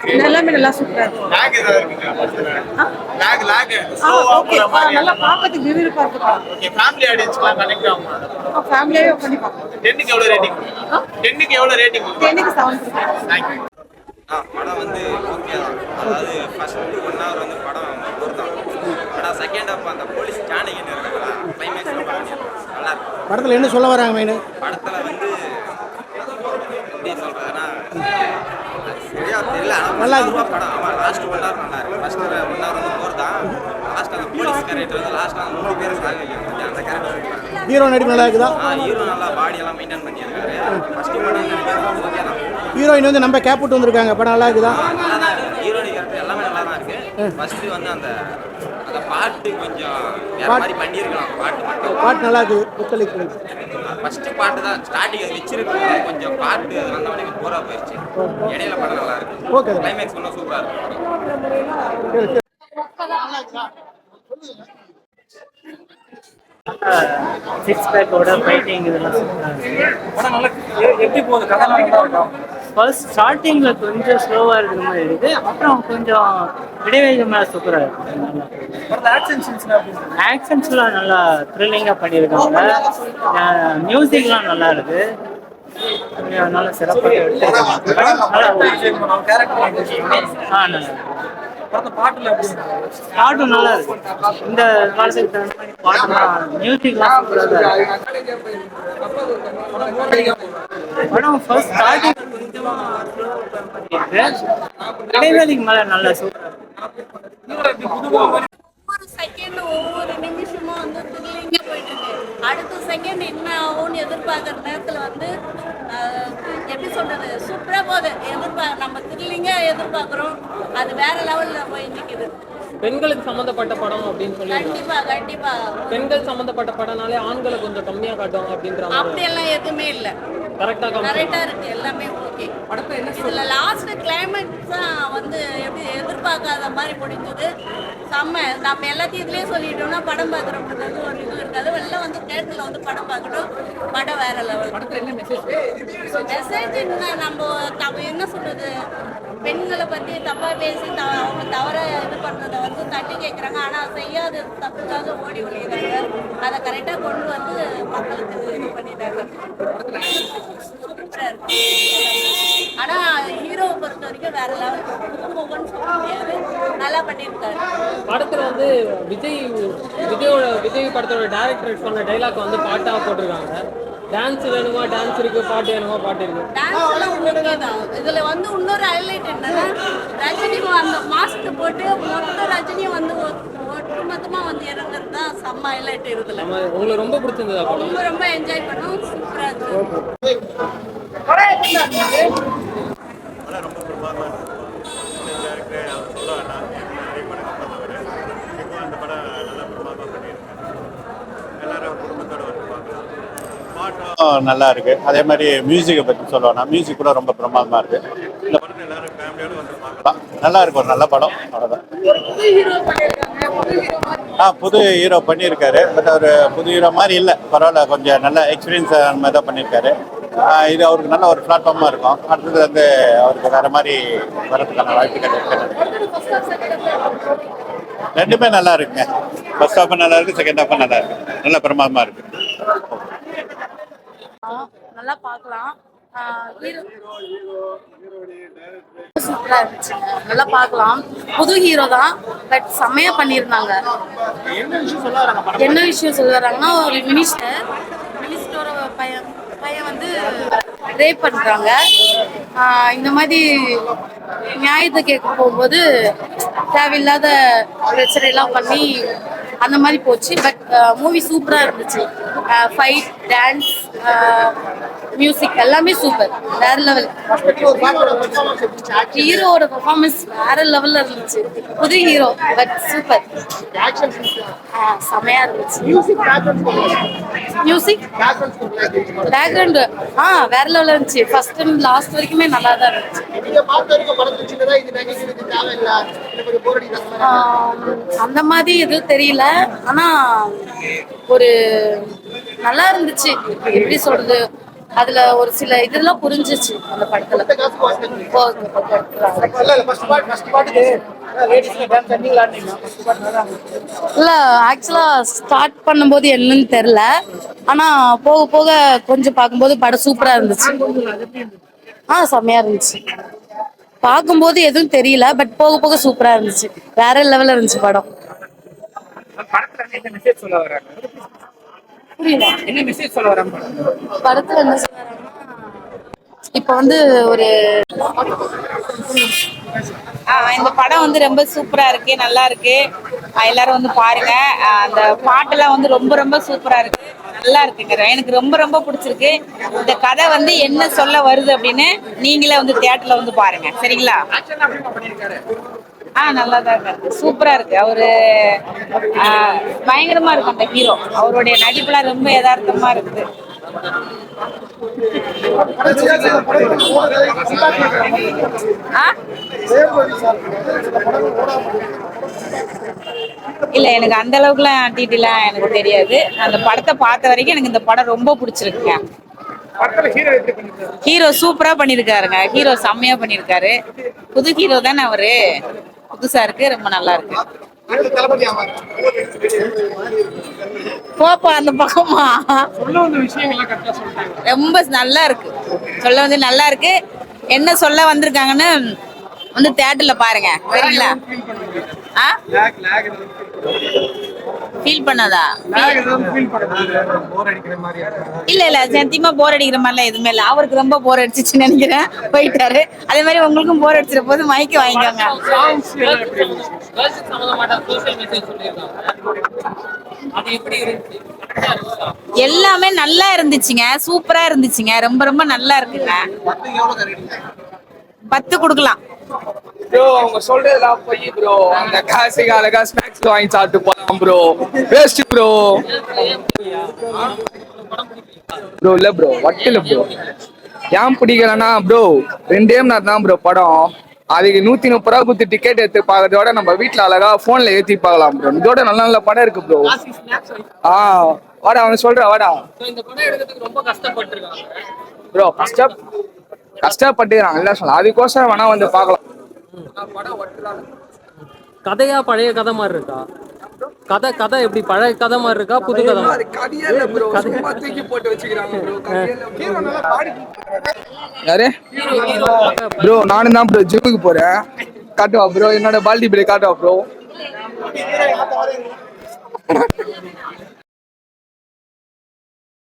எல்லாமே நல்லா சூப்பரா ஆ? ஓகே நல்லா பார்க்கறதுக்கு விறுவிறுப்பா இருக்குப்பா ஓகே ஃபேமிலி ஆடியன்ஸ்க்குலாம் கனெக்ட் ஆகுமா? ஃபேமிலியாவே பண்ணி பார்க்கலாம் டென்னுக்கு எவ்வளோ ரேட்டிங் டென்னுக்கு எவ்வளோ ரேட்டிங் டென்னுக்கு செவன் கொடுக்கலாம் தேங்க்யூ ஆ படம் வந்து ஓகே தான். அதாவது ஃபர்ஸ்ட் ஒன் ஹவர் வந்து படம் பொறுத்தான் ஆனால் செகண்ட் ஹாஃப் அந்த போலீஸ் ஜானகின்னு இருக்காங்களா கிளைமேக்ஸ் நல்லா இருக்கும் படத்தில் என்ன சொல்ல வராங்க மெயின் படத்தில் வந்து சரியா தெரியல. நல்லா ரூபா படம். ஆமாம் லாஸ்ட் ஒன் ஹவர் நல்லா இருக்கு ஃபர்ஸ்ட் ஒன் ஹவர் வந்து போர் தான். லாஸ்ட் அந்த போலீஸ் கேரக்டர் வந்து லாஸ்ட் அந்த மூணு பேர் சாக வைக்கிறது அந்த கேரக்டர் ஹீரோ நடிப்பு நல்லா இருக்குதா? ஆ ஹீரோ நல்லா பாடி எல்லாம் மெயின்டைன் பண்ணியிருக்காரு. ஃபர்ஸ்ட் படம் நினைக்கிறேன் ஓகே தான். ஹீரோயின் வந்து நம்ம கேப் விட்டு வந்திருக்காங்க. படம் நல்லா இருக்குதா? கேரக்டர் எல்லாமே நல்லா தான் இருக்கு ஃபர்ஸ்ட் வந்து அந்த பாட்டு கொஞ்சம் வேற மாதிரி பண்ணியிருக்கலாம். பாட்டு மட்டும். பாட்டு நல்லா இருக்குது. ஒத்துழைப்பு ஃபர்ஸ்ட் பாட்டு தான் ஸ்டார்டிங் அது வச்சிருக்கு கொஞ்சம் பாட்டு அது வந்த உடனே போரா போயிடுச்சு இடையில படம் நல்லா இருக்கு. Okay. கிளைமேக்ஸ் இன்னும் சூப்பரா இருக்கு. சிக்ஸ் பேக்கோட ஃபைட்டிங் இதெல்லாம் சூப்பராக எப்படி போகுது? கதை நல்லா இருக்கும் ஃபர்ஸ்ட் ஸ்டார்டிங்கில் கொஞ்சம் ஸ்லோவாக இருக்கிற மாதிரி இருக்குது. அப்புறம் கொஞ்சம் இடைவேகம் மேலே சூப்பராக இருக்குது? ஆக்ஷன்ஸ்லாம் நல்லா த்ரில்லிங்காக பண்ணியிருக்காங்க. மியூசிக்லாம் நல்லா இருக்கு. கொஞ்சம் நல்லா சிறப்பாக எடுத்திருக்காங்க? ஆ நல்லா? பாட்டும் நல்லா இருக்கு. இந்த காலத்துக்கு தகுந்த மாதிரி பாட்டுலாம் மியூசிக்லாம் படம் ஃபர்ஸ்ட் ஸ்டார்டிங் இடைவேளைக்கு மேலே நல்லா சூப்பராக ஒவ்வொரு செகண்ட் ஒவ்வொரு நிமிஷமும் வந்து த்ரில்லிங்கா போயிட்டு இருக்கு. அடுத்த செகண்ட் என்ன ஆகும்னு எதிர்பார்க்குற நேரத்துல வந்து எப்படி சொல்றது சூப்பரா போகுது எதிர்பார்க்க நம்ம த்ரில்லிங்கா எதிர்பார்க்குறோம். அது வேற லெவல்ல போய் நிக்குது. பெண்களுக்கு சம்மந்தப்பட்ட படம் அப்படின்னு சொல்லி கண்டிப்பா கண்டிப்பா. பெண்கள் சம்மந்தப்பட்ட படம்னாலே ஆண்களை கொஞ்சம் கம்மியா காட்டும் அப்படின்ற அப்படியெல்லாம் எதுவுமே இல்ல. கரெக்டா கரெக்டா இருக்கு எல்லாமே ஓகே இதுல லாஸ்ட் கிளைமேக்ஸ் தான் வந்து எப்படி எதிர்பார்க்காத மாதிரி முடிஞ்சது. செம்ம. நம்ம எல்லாத்தையும் இதுலயே சொல்லிட்டோம்னா படம் பார்க்குறவங்களுக்கு வந்து ஒரு இது இருக்காது. வெளில வந்து தேட்டரில் வந்து படம் பார்க்கணும் படம் வேற லெவல் என்ன மெசேஜ் என்ன? நம்ம என்ன சொல்றது? பெண்களை பத்தி தப்பா பேசி த அவங்க தவற இது பண்றதை வந்து தட்டி கேட்குறாங்க ஆனா செய்யாத தப்புக்காக ஓடி ஒழிகிறாங்க அதை கரெக்டா கொண்டு வந்து மக்களுக்கு இது பண்ணிட்டாங்க. சூப்பரா இருக்கு. பொறுத்த வரைக்கும் வேற லெவல் சொல்ல முடியாது. நல்லா பண்ணியிருக்காரு. படத்துல வந்து விஜய் விஜயோட விஜய் படத்தோட டேரக்டர் சொன்ன டைலாக் வந்து பாட்டா போட்டிருக்காங்க. டான்ஸ் வேணுமா டான்ஸ் இருக்கு பாட்டு வேணுமா பாட்டு இருக்கு? டான்ஸ் எல்லாம் தான் இதுல வந்து இன்னொரு ஹைலைட் என்னன்னா ரஜினி அந்த மாஸ்க் போட்டு மொத்த ரஜினியும் வந்து ஒட்டுமொத்தமா வந்து இறங்குறது தான் செம்ம ஹைலைட் இதுல. உங்களுக்கு ரொம்ப பிடிச்சிருந்ததா ரொம்ப ரொம்ப என்ஜாய் பண்ணோம். சூப்பரா இருக்கு ஆனால் ரொம்ப பிரமாதமாக டேரக்டர் அவர் சொல்ல வேண்டாம் நிறைய படங்கள் பார்த்தவர் இப்போ அந்த படம் நல்லா பிரமாதமாக பண்ணியிருக்காங்க எல்லாரும் குடும்பத்தோடு வந்து பார்க்கலாம் பாட்டும் நல்லா இருக்கு. அதே மாதிரி மியூசிக்கை பற்றி சொல்லுவேன் மியூசிக் கூட ரொம்ப பிரமாதமாக இருக்கு. இந்த படத்தை எல்லாரும் ஃபேமிலியோடு வந்து பார்க்கலாம் நல்லா இருக்கு ஒரு நல்ல படம். அவ்வளோதான் ஆ புது ஹீரோ பண்ணியிருக்காரு. பட் அவர் புது ஹீரோ மாதிரி இல்லை. பரவாயில்ல கொஞ்சம் நல்ல எக்ஸ்பீரியன்ஸ் அந்த மாதிரி தான் பண்ணியிருக்காரு. இது அவருக்கு நல்ல ஒரு பிளாட்ஃபார்மாக இருக்கும். அடுத்தது வந்து அவருக்கு வேற மாதிரி வரதுக்கான வாய்ப்புகள் இருக்கு. ரெண்டுமே நல்லா இருக்குங்க. ஃபர்ஸ்ட் ஹாஃபும் நல்லா இருக்கு செகண்ட் ஹாஃபும் நல்லா இருக்கு. நல்ல பிரமாதமாக இருக்கு. நல்லா பார்க்கலாம். சூப்பரா இருந்துச்சுங்க. நல்லா பார்க்கலாம். புது ஹீரோ தான் பட் செம்மையா பண்ணியிருந்தாங்க. என்ன விஷயம் சொல்ல வராங்கன்னா ஒரு மினிஸ்டர் மினிஸ்டரோட பையன் பையன் வந்து ரேப் பண்றாங்க. ஆஹ் இந்த மாதிரி நியாயத்தை கேட்க போகும்போது தேவையில்லாத பிரச்சனை எல்லாம் பண்ணி அந்த மாதிரி போச்சு. பட் மூவி சூப்பரா இருந்துச்சு. ஃபைட் டான்ஸ் மியூசிக் எல்லாமே சூப்பர் வேற லெவல் ஹீரோவோட பெர்ஃபார்மன்ஸ் வேற லெவல்ல இருந்துச்சு. புது ஹீரோ பட் சூப்பர் செமையா இருந்துச்சு. மியூசிக் பேக்ரவுண்ட் ஆ வேற லெவல்ல இருந்துச்சு. ஃபர்ஸ்ட் அண்ட் லாஸ்ட் வரைக்குமே நல்லா தான் இருந்துச்சு அந்த மாதிரி எதுவும் தெரியல. ஆனா ஒரு நல்லா இருந்துச்சு. எப்படி சொல்றது? அதுல ஒரு சில இதெல்லாம் புரிஞ்சிச்சு அந்த படத்துல. இல்ல ஆக்சுவலா ஸ்டார்ட் பண்ணும்போது என்னன்னு தெரியல. ஆனா போக போக கொஞ்சம் பார்க்கும்போது படம் சூப்பரா இருந்துச்சு. ஆ செம்மையா இருந்துச்சு. பார்க்கும்போது எதுவும் தெரியல பட் போக போக சூப்பரா இருந்துச்சு. வேற லெவல்ல இருந்துச்சு படம். புரியல என்ன மெசேஜ் சொல்ல வராங்க படத்துல என்ன சொல்றாங்கன்னா இப்ப வந்து ஒரு இந்த படம் வந்து ரொம்ப சூப்பரா இருக்கு நல்லா இருக்கு. எல்லாரும் வந்து பாருங்க. அந்த பாட்டெல்லாம் வந்து ரொம்ப ரொம்ப சூப்பரா இருக்கு. நல்லா இருக்குங்க. எனக்கு ரொம்ப ரொம்ப பிடிச்சிருக்கு. இந்த கதை வந்து என்ன சொல்ல வருது அப்படின்னு நீங்களே வந்து தியேட்டர்ல வந்து பாருங்க. சரிங்களா? ஆ நல்லா தான் இருக்கு சூப்பரா இருக்கு. அவரு பயங்கரமா இருக்கு அந்த ஹீரோ அவருடைய நடிப்புலாம் ரொம்ப யதார்த்தமா இருக்குது ஆ? இல்ல எனக்கு அந்த அளவுக்குலாம் டீட்டெயிலாம் எனக்கு தெரியாது. அந்த படத்தை பார்த்த வரைக்கும் எனக்கு இந்த படம் ரொம்ப பிடிச்சிருக்குங்க. ஹீரோ சூப்பரா பண்ணிருக்காருங்க. ஹீரோ செம்மையா பண்ணிருக்காரு. புது ஹீரோ தானே அவரு. புதுசா இருக்கு ரொம்ப நல்லா இருக்கு. போப்பா அந்த பக்கமா? ரொம்ப நல்லா இருக்கு. சொல்ல வந்து நல்லா இருக்கு. என்ன சொல்ல வந்திருக்காங்கன்னு வந்து தேட்டர்ல பாருங்க. சரிங்களா? ஆ? லேக் லேக் ஃபீல் பண்ணதா? லேக் ஏதாவது ஃபீல் பண்ணுறது போர் அடிக்கிற மாதிரி இல்ல இல்ல சத்தியமா போர் அடிக்கிற மாதிரிலாம் எதுவுமே இல்ல. அவருக்கு ரொம்ப போர் அடிச்சிச்சுன்னு நினைக்கிறேன். போயிட்டாரு. அதே மாதிரி உங்களுக்கும் போர் அடிச்சிட போது மைக்கு வாங்கிக்கோங்க. எல்லாமே நல்லா இருந்துச்சுங்க. சூப்பரா இருந்துச்சுங்க. ரொம்ப ரொம்ப நல்லா இருக்குங்க. பத்து கொடுக்கலாம். ப்ரோ அவங்க சொல்றதெல்லாம் போய் ப்ரோ அந்த காசுக்கு அழகா ஸ்நாக்ஸ் வாங்கி சாப்பிட்டு போலாம் ப்ரோ வேஸ்ட் ப்ரோ ப்ரோ இல்ல ப்ரோ வட்டில ப்ரோ ஏன் பிடிக்கலன்னா ப்ரோ ரெண்டே மணி நேரம் தான் ப்ரோ படம். அதுக்கு நூத்தி முப்பது ரூபா கொடுத்து டிக்கெட் எடுத்து பார்க்கறதோட நம்ம வீட்ல அழகா போன்ல ஏத்தி பார்க்கலாம் ப்ரோ இதோட நல்ல நல்ல படம் இருக்கு ப்ரோ ஆ வாடா அவன் சொல்ற வாடா. ப்ரோ கஷ்ட கஷ்டப்பட்டுக்கிறாங்க இல்ல சொல்ல அதுக்கோசரம் வேணா வந்து பார்க்கலாம். கதையா பழைய கதை மாதிரி இருக்கா? கதை கதை எப்படி? பழைய கதை மாதிரி இருக்கா? புது கதை மாதிரி? கதையே இல்ல ப்ரோ சும்மா தூக்கி போட்டு வச்சுக்கிறாங்க ப்ரோ யாரு? ப்ரோ நானும் தான் ப்ரோ ஜிம்முக்கு போறேன். காட்டுவா ப்ரோ என்னோட பால்டி பிரேக் காட்டுவா ப்ரோ